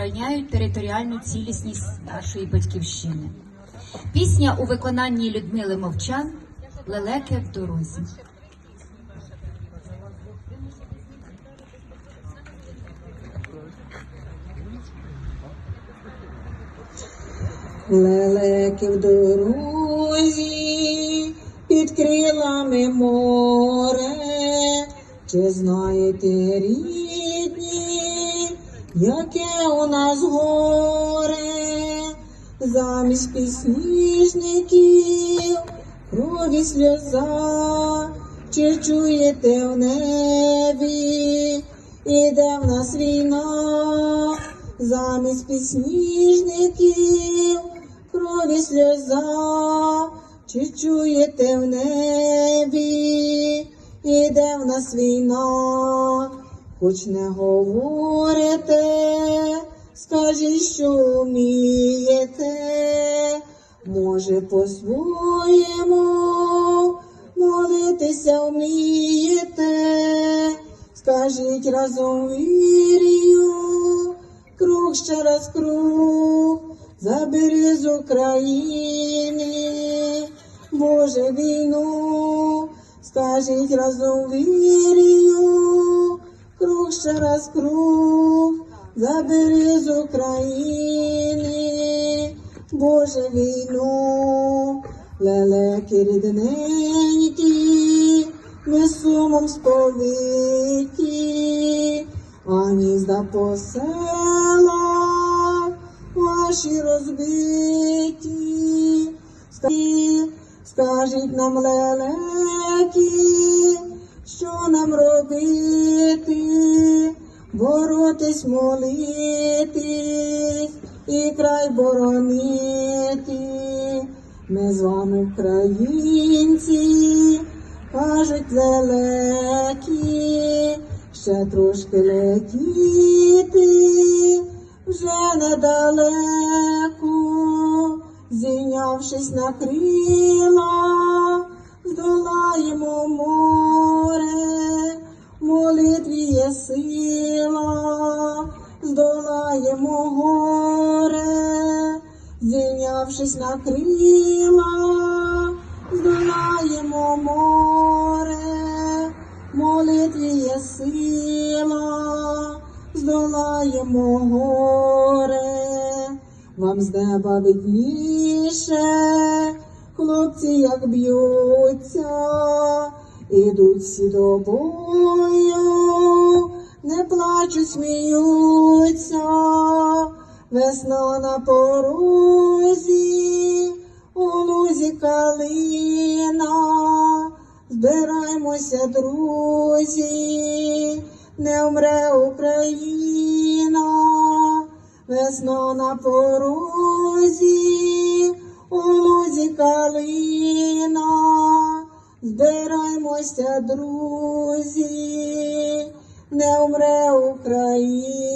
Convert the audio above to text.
охороняють територіальну цілісність нашої батьківщини. Пісня у виконанні Людмили Мовчан Лелеки в дорозі. Лелеки в дорозі, під крилами море, чи знаєте рідні, яке у нас горе, замість пісніжників, крові сльоза, чи чуєте в небі, іде в нас війна, замість пісніжників, крові сльоза, чи чуєте в небі, іде в нас війна, хоч не говорите, скажіть, що вмієте, може по-своєму молитися вмієте, скажіть разом вірю, круг ще раз круг, забери з України, Боже війну, скажіть разом вірю, круг ще раз круг, забери з України, Боже війну, лелеки рідненькі, ми сумом сповиті, а гнізда по селах ваші розбиті. Скажіть нам лелеки, що нам робити, боротись, молитись і край боронити. Ми з вами українці, кажуть лелеки, ще трошки летіти, вже недалеко, зійнявшись на крила, здолаємо горе, зійнявшись на крила, здолаємо море, молитві є сила, здолаємо горе, вам з неба видніше, хлопці як б'ються, ідуть всі до бою, не плачуть, сміються, весна на порозі, у лузі калина, збираймося, друзі, не вмре Україна, весна на порозі, у лузі калина, збираймося, друзі, не умре Україна.